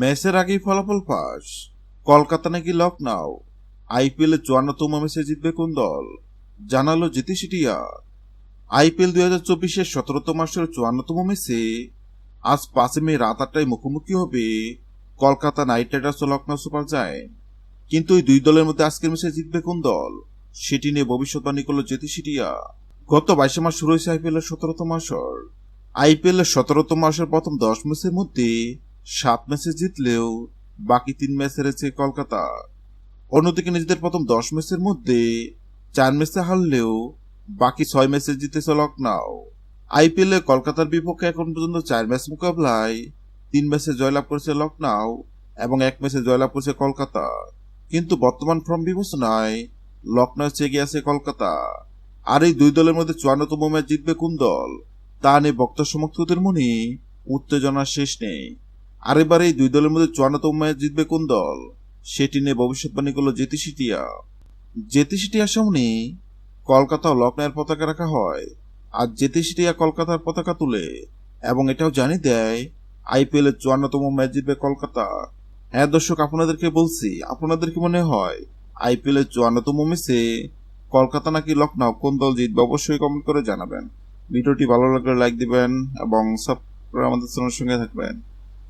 ম্যাচের আগেই ফলাফল ফাঁস। কলকাতা নাকি লখনউ? আইপিএল চুয়ান্নতম ম্যাচে জিতবে কোন দল? জানালো জিতি সিটিয়া আইপিএল দুই হাজার চব্বিশের সতেরোতম মাসের চুয়ান্নতম ম্যাচে। আজ পাঁচে মে রাত আটটায় মুখোমুখি হবে কলকাতা নাইট রাইডার্স ও লখনৌ সুপার জায়েন্ট। কিন্তু এই দুই দলের মধ্যে আজকের ম্যাচে জিতবে কোন দল? সেটি নিয়ে ভবিষ্যৎবাণী করল জ্যোতি সিটিয়া গত বাইশে মাস শুরু হয়েছে আইপিএল এর সতেরোতম আসর। আইপিএল এর সতেরোতম মাসের প্রথম দশ ম্যাচের মধ্যে সাত ম্যাচে জিতলেও বাকি তিন ম্যাচ হেরেছে কলকাতা। অন্যদিকে নিজেদের প্রথম দশ ম্যাচের মধ্যে চার ম্যাচে হারলেও বাকি ছয় ম্যাচে জিতেছে লখনৌ আইপিএল কলকাতার বিপক্ষে এখন পর্যন্ত চার ম্যাচ মোকাবেলায় তিন ম্যাচে জয়লাভ করেছে লখনৌ এবং এক ম্যাচে জয়লাভ করেছে কলকাতা। কিন্তু বর্তমান ফর্ম বিবেচনায় লখনৌ চেগে আছে কলকাতা। আর এই দুই দলের মধ্যে চুয়ান্নতম ম্যাচ জিতবে কোন দল, তা নিয়ে ভক্ত সমর্থকদের মনে উত্তেজনার শেষ নেই। আর এবার এই দুই দলের মধ্যে চুয়ান্নতম ম্যাচ জিতবে কোন দল? সেটি নিয়ে ভবিষ্যৎবাণী করল জেতি সিটিয়া জেতি সিটিয়ার সামনে কলকাতা ও লখনৌয়ের পতাকা রাখা হয়। আর জেতি সিটিয়া কলকাতার পতাকা তুলে এবং এটাও জানিয়ে দেয়, আইপিএল এর চুয়ান্নতম ম্যাচ জিতবে কলকাতা। হ্যাঁ দর্শক, আপনাদেরকে বলছি, আপনাদের কি মনে হয়, আইপিএল এর চুয়ান্নতম ম্যাচে কলকাতা নাকি লখনৌ কোন দল জিতবে? অবশ্যই কমেন্ট করে জানাবেন। ভিডিওটি ভালো লাগলে লাইক দিবেন এবং সাবস্ক্রাইব আমাদের সঙ্গে থাকবেন।